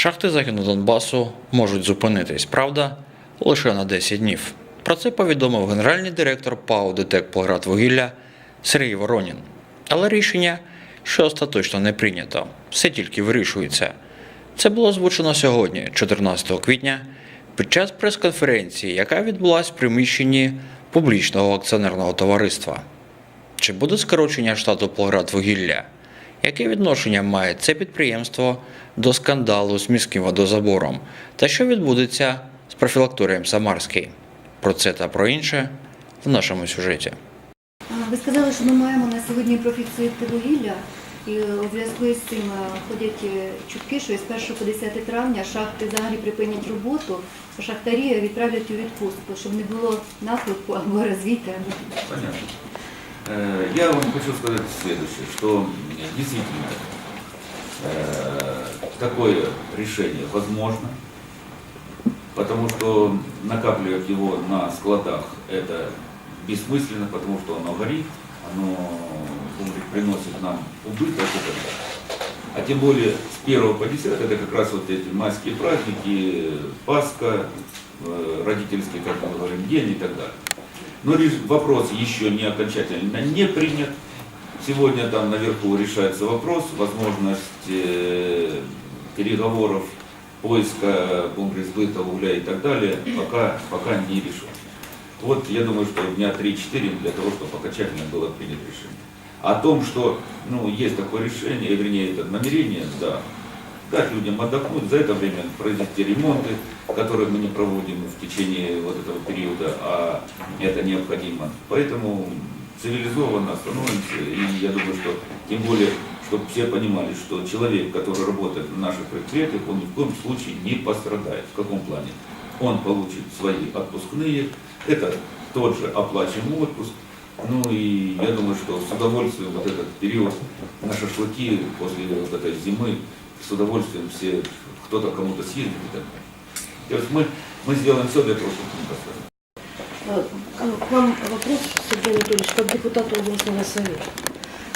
Шахти Західного Донбасу можуть зупинитись, правда, лише на 10 днів. Про це повідомив генеральний директор ПАО ДТЕК «Полоградвугілля» Сергій Воронін. Але рішення, що остаточно не прийнято, все тільки вирішується. Це було озвучено сьогодні, 14 квітня, під час прес-конференції, яка відбулася в приміщенні публічного акціонерного товариства. Чи буде скорочення штату «Полоградвугілля»? Яке відношення має це підприємство до скандалу з міським водозабором? Та що відбудеться з профілакторієм Самарський? Про це та про інше в нашому сюжеті. Ви сказали, що ми маємо на сьогодні профіцит вугілля, і у зв'язку із цим е, ходять е, чутки, що із 1 по 10 травня шахти взагалі припинять роботу, а шахтарі відправлять у відпустку, щоб не було наслідку або розвіти. Понятно. Э, Я вам хочу сказать следующее, что действительно э, такое решение возможно, потому что накапливать его на складах это бессмысленно, потому что оно горит, оно будем говорить, приносит нам убыток. А тем более с 1 по 10 это как раз вот эти майские праздники, Пасха, э, родительский, как мы говорим, день и так далее. Но реш- вопрос еще не окончательно не принят. Сегодня там наверху решается вопрос, возможность э, переговоров, поиска бомбы сбыта угля и так далее, пока, пока не решен. Вот я думаю, что дня 3-4 для того, чтобы окончательно было принято решение. О том, что ну, есть такое решение, вернее, это намерение, да, дать людям отдохнуть, за это время произвести ремонты, которые мы не проводим в течение вот этого периода, а это необходимо. Поэтому цивилизованно становимся, и я думаю, что тем более, чтобы все понимали, что человек, который работает в наших предприятиях, он ни в коем случае не пострадает. В каком плане? Он получит свои отпускные, это тот же оплачиваемый отпуск, ну и я думаю, что с удовольствием вот этот период на шашлыки после вот этой зимы, с удовольствием все, кто-то кому-то съездит и так далее. То есть мы, мы сделаем все для того, чтобы не пострадать. Э, К вам вопрос, Сергей Анатольевич, как депутат областного совета.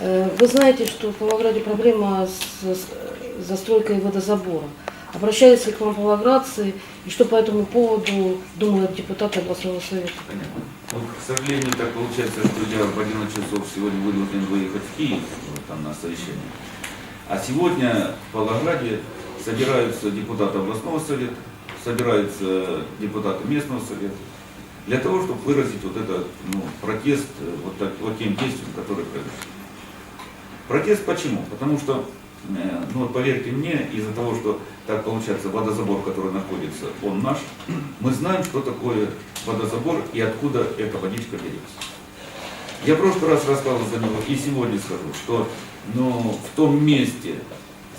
Э, Вы знаете, что в Павлограде проблема с застройкой водозабора. Обращались ли к вам павлоградцы и что по этому поводу думают депутаты областного совета? Понятно. Вот, к сожалению, так получается, что я в 11 часов сегодня вынужден выехать в Киев, там на совещание. А сегодня в Павлограде собираются депутаты областного совета, собираются депутаты местного совета, для того, чтобы выразить вот этот ну, протест э, вот, так, вот тем действиям, которые произошли. Протест почему? Потому что, э, ну вот поверьте мне, из-за того, что так получается водозабор, который находится, он наш, мы знаем, что такое водозабор и откуда эта водичка берется. Я в прошлый раз рассказывал за него и сегодня скажу, что ну, в том месте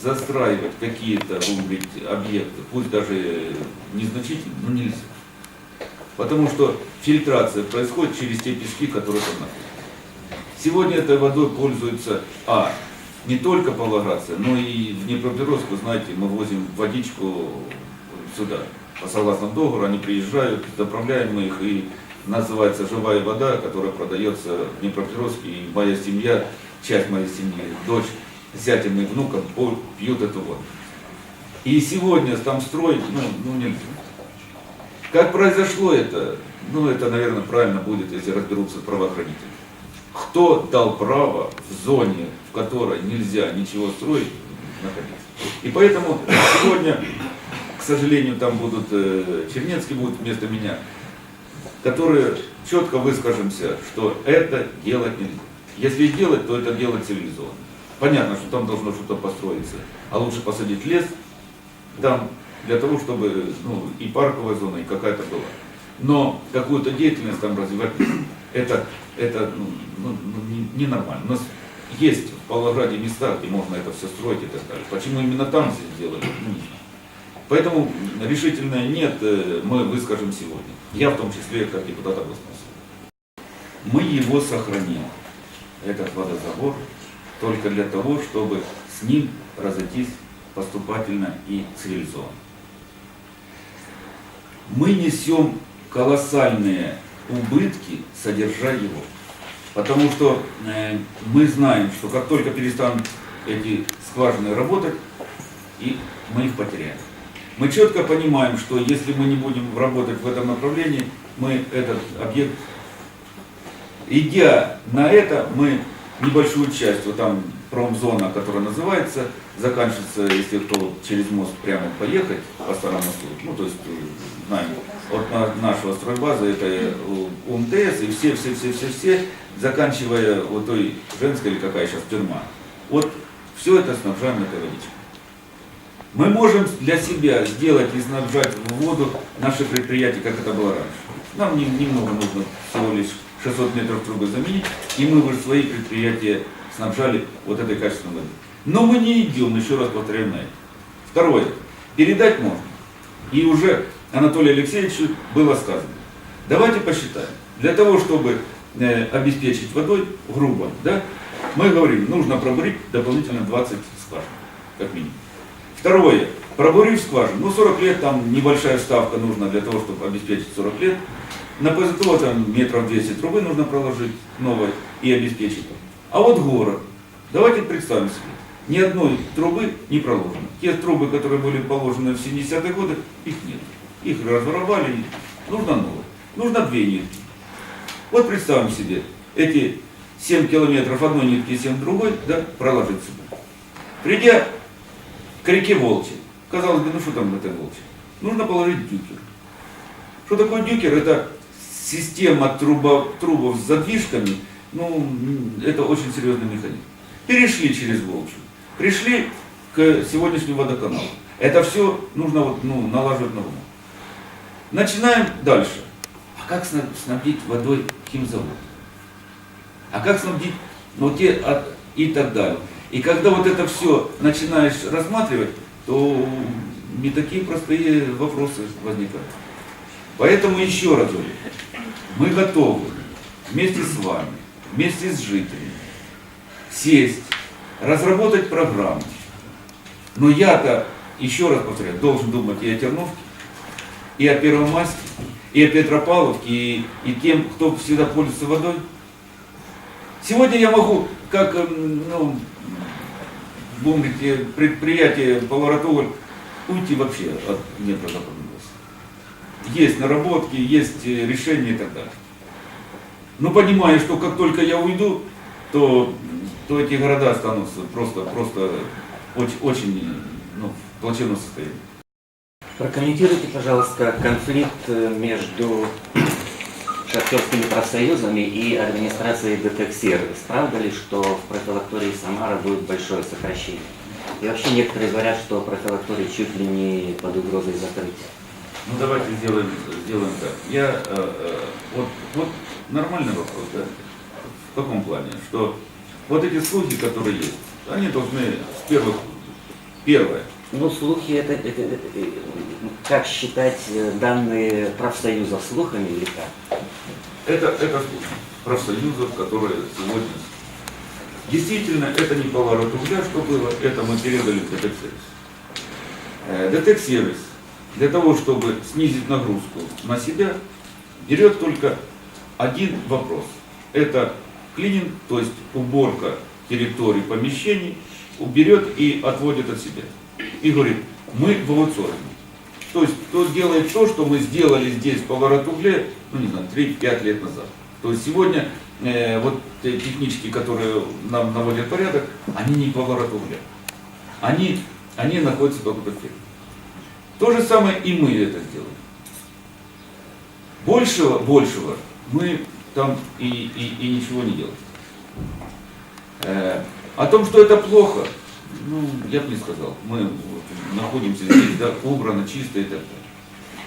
застраивать какие-то, будем говорить, объекты, пусть даже незначительные, но нельзя. Потому что фильтрация происходит через те пески, которые там находятся. Сегодня этой водой пользуются, а, не только павлоградцы, но и в Днепропетровск, вы знаете, мы возим водичку сюда. По согласному договору они приезжают, заправляем мы их, и называется живая вода, которая продается в Днепропетровске, и моя семья, часть моей семьи, дочь, зятем и внуком пьют эту воду. И сегодня там строить, ну, ну нельзя. Как произошло это? Ну, это, наверное, правильно будет, если разберутся правоохранители. Кто дал право в зоне, в которой нельзя ничего строить, находиться? И поэтому сегодня, к сожалению, там будут, э, Чернецкий будет вместо меня, которые четко выскажемся, что это делать нельзя. Если делать, то это делать цивилизованно. Понятно, что там должно что-то построиться, а лучше посадить лес там для того, чтобы ну, и парковая зона, и какая-то была. Но какую-то деятельность там развивать это, это ну, ну, ну, не- ненормально. У нас есть в Павлограде места, где можно это все строить и так далее. Почему именно там все сделали, ну, не знаю. Поэтому решительное нет э, мы выскажем сегодня. Я в том числе как депутат областного. Мы его сохраним, этот водозабор, только для того, чтобы с ним разойтись поступательно и цивилизованно. Мы несем колоссальные убытки, содержа его. Потому что э, мы знаем, что как только перестанут эти скважины работать, и мы их потеряем. Мы четко понимаем, что если мы не будем работать в этом направлении, мы этот объект, идя на это, мы небольшую часть, вот там промзона, которая называется, заканчивается, если кто через мост прямо поехать по старому ну то есть э, знаем, от на- нашего стройбазы это э, УМТС и все, все, все, все, все, заканчивая вот той женской или какая сейчас тюрьма. Вот все это снабжаем этой водичкой. Мы можем для себя сделать и снабжать в воду наши предприятия, как это было раньше. Нам не- немного нужно всего лишь 600 метров трубы заменить, и мы бы свои предприятия снабжали вот этой качественной водой. Но мы не идем, еще раз повторяю, на это. Второе. Передать можно. И уже Анатолию Алексеевичу было сказано. Давайте посчитаем. Для того, чтобы э, обеспечить водой, грубо, да, мы говорим, нужно пробурить дополнительно 20 скважин, как минимум. Второе. Пробурив скважину, ну 40 лет, там небольшая ставка нужна для того, чтобы обеспечить 40 лет. На ПЗТО там метров 200 трубы нужно проложить новой и обеспечить. А вот город. Давайте представим себе. Ни одной трубы не проложено. Те трубы, которые были положены в 70-е годы, их нет. Их разворовали, нужно новое. Нужно две нитки. Вот представим себе, эти 7 километров одной нитки и 7 другой, да, проложить сюда. Придя к реке Волчи, казалось бы, ну что там в этой Волчи? Нужно положить дюкер. Что такое дюкер? Это система труба, трубов с задвижками, ну, это очень серьезный механизм. Перешли через Волчу, пришли к сегодняшнему водоканалу. Это все нужно вот, ну, налаживать на уму. Начинаем дальше. А как сна- снабдить водой химзавод? А как снабдить, ну, те, от- и так далее. И когда вот это все начинаешь рассматривать, то не такие простые вопросы возникают. Поэтому еще раз говорю, мы готовы вместе с вами, вместе с жителями, сесть, разработать программу. Но я-то, еще раз повторяю, должен думать и о Терновке, и о Первомайске, и о Петропавловке, и, и тем, кто всегда пользуется водой. Сегодня я могу, как эм, ну, э, предприятие Поворотоволь, уйти вообще от метрозападного Есть наработки, есть э, решения и так далее. Но понимаю, что как только я уйду, то, то эти города останутся просто, просто очень, очень ну, в плачевном состоянии. Прокомментируйте, пожалуйста, конфликт э, между шахтерскими профсоюзами и администрацией ДТЭК-сервис. Правда ли, что в профилактории Самара будет большое сокращение? И вообще некоторые говорят, что профилакторий чуть ли не под угрозой закрытия. Ну давайте сделаем, сделаем так. Я, э, э, вот, вот нормальный вопрос, да? В каком плане? Что вот эти слухи, которые есть, они должны с первых, первое, Ну, слухи, это, это- это- э, как считать э, данные профсоюзов слухами или как? это, это слухи профсоюзов, которые сегодня... Действительно, это не поворот угля, что было, это мы передали в ДТЭК-сервис. Э, ДТЭК-сервис для того, чтобы снизить нагрузку на себя, берет только один вопрос. Это клининг, то есть уборка территории помещений, уберет и отводит от себя. И говорит, мы в аутсорсинге. То есть кто делает то, что мы сделали здесь по Воротугле, ну не знаю, 3-5 лет назад. То есть сегодня э, вот те технички, которые нам наводят порядок, они не по Воротугле. Они, они находятся только под фирмой. То же самое и мы это сделаем. Большего, большего мы там и, и, и ничего не делаем. Э, о том, что это плохо, ну, я бы не сказал. Мы находимся здесь, да, убрано, чисто и так далее.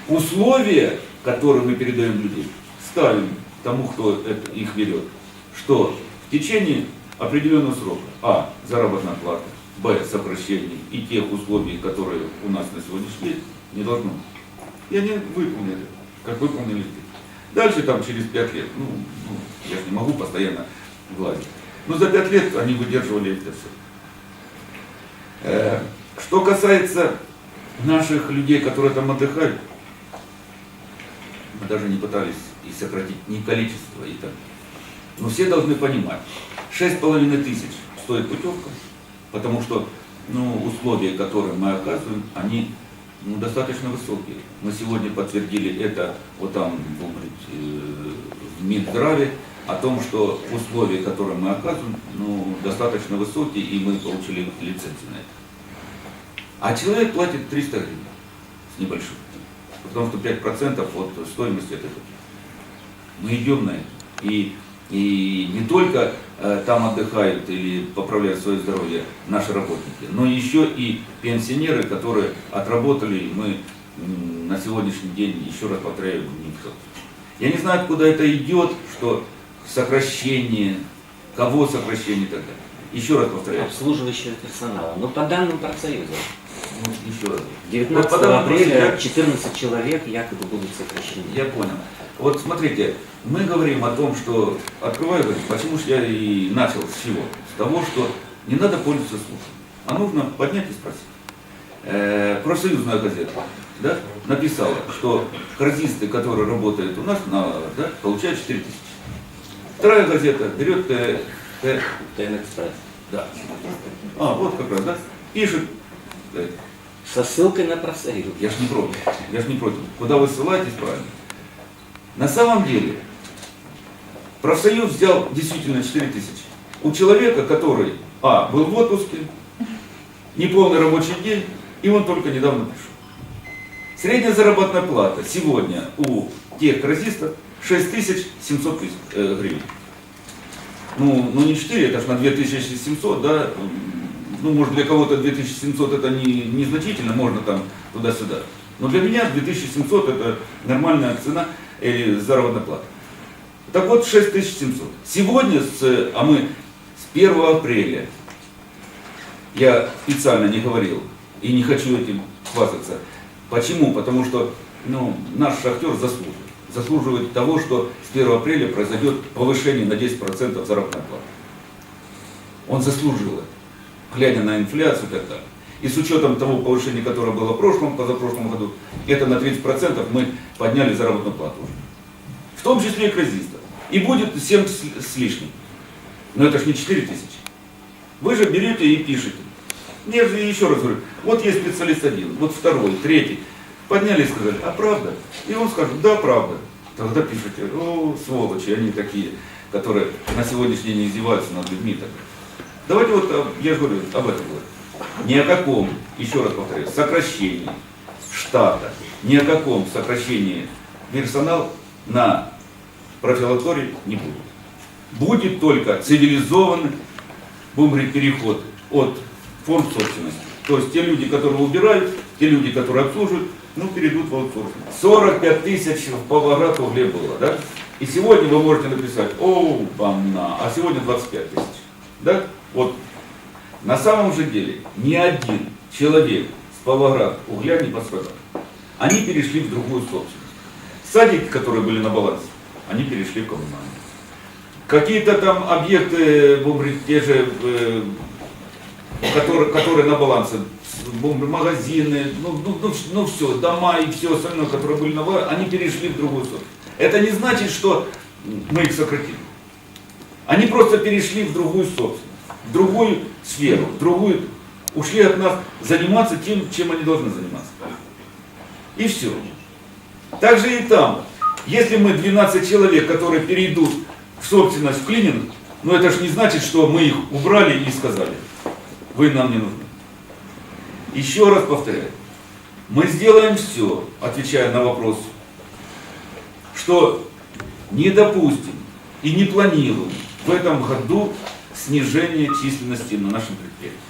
Условия, которые мы передаем людей, ставим тому, кто это, их берет, что в течение определенного срока, а, заработная плата, б, сокращение и тех условий, которые у нас на сегодняшний день, не должно. И они выполнили, как выполнили здесь. Дальше там через пять лет, ну, ну, я же не могу постоянно гладить. Но за пять лет они выдерживали это все. Что касается наших людей, которые там отдыхают, мы даже не пытались и сократить ни количество, и так. Но все должны понимать, шесть с половиной тысяч стоит путевка, потому что ну, условия, которые мы оказываем, они ну, достаточно высокие. Мы сегодня подтвердили это вот там, э, в Минздраве, о том, что условия, которые мы оказываем, ну, достаточно высокие, и мы получили лицензию на это. А человек платит 300 гривен с небольшим, потому что 5% от стоимости этой воды. Мы идем на это. И, и не только э, там отдыхают или поправляют свое здоровье наши работники, но еще и пенсионеры, которые отработали, мы на сегодняшний день, еще раз повторяю, никто. Я не знаю, откуда это идет, что сокращение, кого сокращение далее. Еще раз повторяю, Обслуживающего персонала. Но по данным профсоюза, ну, еще раз. 19 Вот апреля я- 14 человек якобы будут сокращены. Я понял. Вот смотрите, мы говорим о том, что, открываю, почему же я и начал с чего? С того, что не надо пользоваться слухом, а нужно поднять и спросить. Э, профсоюзная газета да, написала, что корзисты, которые работают у нас, на, да, получают 4 тысячи. Вторая газета берет э, э, ТН-экспресс. да. А, вот как раз, да, пишет, э, Со ссылкой на профсоюз. я ж не против. Я ж не против. Куда вы ссылаетесь, правильно? На самом деле, профсоюз взял действительно 4 тысячи. У человека, который, а, был в отпуске, неполный рабочий день, и он только недавно пришел. Средняя заработная плата сегодня у тех красистов 6700 тысяч, э, гривен. Ну, ну не 4, это ж на 2700, да, ну, может, для кого-то 2700 это не, незначительно, можно там туда-сюда. Но для меня 2700 это нормальная цена или заработная плата. Так вот, 6700. Сегодня, с, а мы с 1 апреля, я специально не говорил и не хочу этим хвастаться. Почему? Потому что ну, наш шахтер заслуживает. Заслуживает того, что с 1 апреля произойдет повышение на 10% заработной платы. Он заслужил это, глядя на инфляцию и так далее. И с учетом того повышения, которое было в прошлом, позапрошлом году, это на 30% мы подняли заработную плату. В том числе и кризистов. И будет 7 с лишним. Но это ж не 4 тысячи. Вы же берете и пишете. Я же еще раз говорю, вот есть специалист один, вот второй, третий. Подняли и сказали, а правда? И он скажет, да, правда. Тогда пишите, о, сволочи, они такие, которые на сегодняшний день издеваются над людьми. Так. Давайте вот, а, я же говорю, об этом говорю. Ни о каком, еще раз повторяю, сокращении штата, ни о каком сокращении персонала на профилактории не будет. Будет только цивилизованный, будем говорить, переход от форм собственности. То есть те люди, которые убирают, те люди, которые обслуживают, ну, перейдут в аутсорсинг. 45 тысяч в Павлоград угле было, да? И сегодня вы можете написать, о, бамна, а сегодня 25 тысяч. Да? Вот на самом же деле ни один человек с Павлоград угля не пострадал. Они перешли в другую собственность. Садики, которые были на балансе, они перешли в коммунальные. Какие-то там объекты, те же, э, которые, которые на балансе, магазины, ну, ну, ну, ну все, дома и все остальное, которые были на балансе, они перешли в другую собственность. Это не значит, что мы их сократили. Они просто перешли в другую собственность, в другую сферу, в другую, ушли от нас заниматься тем, чем они должны заниматься. И все. Так же и там. Если мы 12 человек, которые перейдут в собственность в клининг, но это же не значит, что мы их убрали и сказали, вы нам не нужны. Еще раз повторяю, мы сделаем все, отвечая на вопрос, что не допустим и не планируем в этом году снижение численности на нашем предприятии.